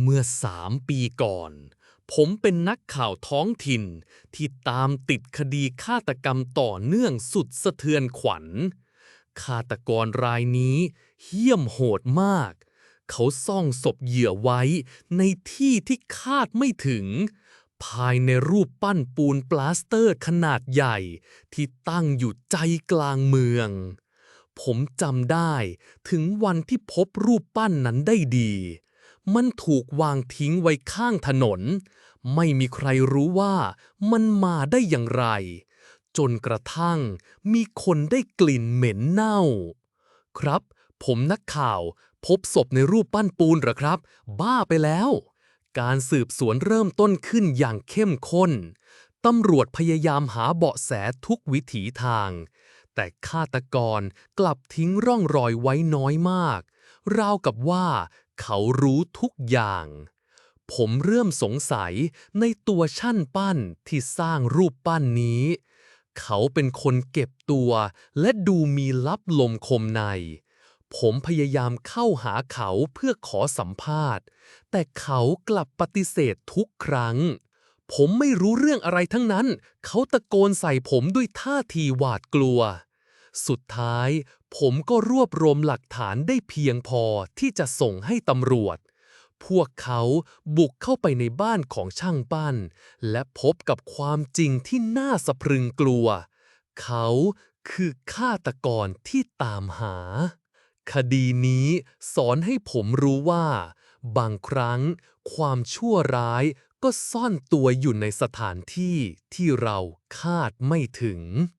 เมื่อสามปีก่อน ผมเป็นนักข่าวท้องถิ่นที่ตามติดคดีฆาตกรรมต่อเนื่องสุดสะเทือนขวัญ ฆาตกรรายนี้เหี้ยมโหดมาก เขาซ่องศพเหยื่อไว้ในที่ที่คาดไม่ถึง ภายในรูปปั้นปูนปลาสเตอร์ขนาดใหญ่ที่ตั้งอยู่ใจกลางเมือง ผมจำได้ถึงวันที่พบรูปปั้นนั้นได้ดี มันถูกวางทิ้งไว้ข้างถนน ไม่มีใครรู้ว่ามันมาได้อย่างไร จนกระทั่งมีคนได้กลิ่นเหม็นเน่า ครับ ผมนักข่าวพบศพในรูปปั้นปูนเหรอครับ บ้าไปแล้ว การสืบสวนเริ่มต้นขึ้นอย่างเข้มข้นตำรวจพยายามหาเบาะแสทุกวิถีทาง แต่ฆาตกรกลับทิ้งร่องรอยไว้น้อยมาก ราวกับว่า เขารู้ทุกอย่าง ผมเริ่มสงสัยในตัวช่างปั้นที่สร้างรูปปั้นนี้ เขาเป็นคนเก็บตัวและดูมีลับลมคมใน ผมพยายามเข้าหาเขาเพื่อขอสัมภาษณ์ แต่เขากลับปฏิเสธทุกครั้ง ผมไม่รู้เรื่องอะไรทั้งนั้น เขาตะโกนใส่ผมด้วยท่าทีหวาดกลัว สุดท้าย ผมก็รวบรวมหลักฐานได้เพียงพอที่จะส่งให้ตำรวจ พวกเขาบุกเข้าไปในบ้านของช่างปั้น และพบกับความจริงที่น่าสะพรึงกลัว เขาคือฆาตกรที่ตามหา คดีนี้สอนให้ผมรู้ว่า บางครั้ง ความชั่วร้ายก็ซ่อนตัวอยู่ในสถานที่ที่เราคาดไม่ถึง